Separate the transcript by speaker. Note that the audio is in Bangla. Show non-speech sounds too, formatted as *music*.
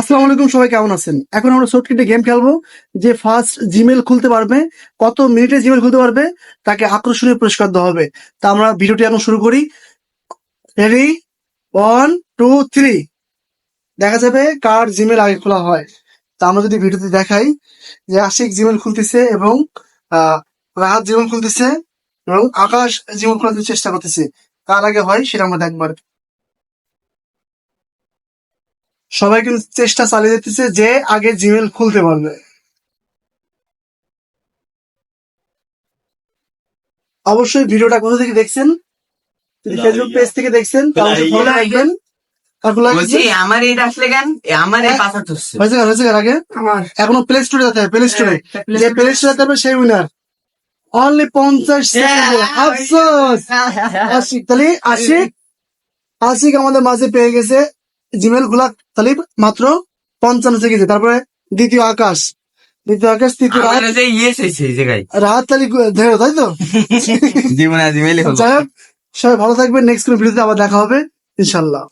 Speaker 1: আসসালামু আলাইকুম, সবাই কেমন আছেন? এখন আমরা শর্টকাটে গেম খেলব, যে ফার্স্ট জিমেল খুলতে পারবে, কত মিনিটে জিমেল খুলতে পারবে, তাকে আকর্ষণীয় পুরস্কার দেওয়া হবে। তা আমরা ভিডিওটি এখন শুরু করি। রেডি ওয়ান টু থ্রি দেখা যাবে কার জিমেল আগে খোলা হয়। তা আমরা যদি ভিডিওতে দেখাই যে আশিক জিমেল খুলতেছে এবং রাহাত জিমেল খুলতেছে এবং আকাশ জিমেল খোলাতে চেষ্টা করতেছে। কার আগে হয় সেটা আমরা দেখব সবাই কিন্তু চেষ্টা চালিয়ে যেতেছে যে আগে জিমেল খুলতে পারবে। অবশ্যই ভিডিওটা কোথা থেকে দেখছেন? যদি ফেসবুক পেজ থেকে দেখছেন তাহলে ফলো রাখবেন।
Speaker 2: আমার এটা আসলে কেন আমার
Speaker 1: কার আগে? এখনও প্লে স্টোরে যেতে হবে প্লে স্টোরে যে প্লে স্টোরে যেতে হবে সেই উইনার অনলি পঞ্চাশ সেকেন্ড আফসোস! আশিক তাহলে আশিক? আশিক আমাদের মাঝে পেয়ে গেছে। জিমেলগুলা তালিব মাত্র পঞ্চান্ন সেকেন্ডে তারপরে দ্বিতীয় আকাশ। দ্বিতীয় আকাশ তৃতীয় রাহাত তালি ধেরো তাই তো? *laughs*
Speaker 2: জীবনে
Speaker 1: যাই হোক সবাই ভালো থাকবেন। নেক্সট কোনো ভিডিওতে আবার দেখা হবে ইনশাল্লাহ।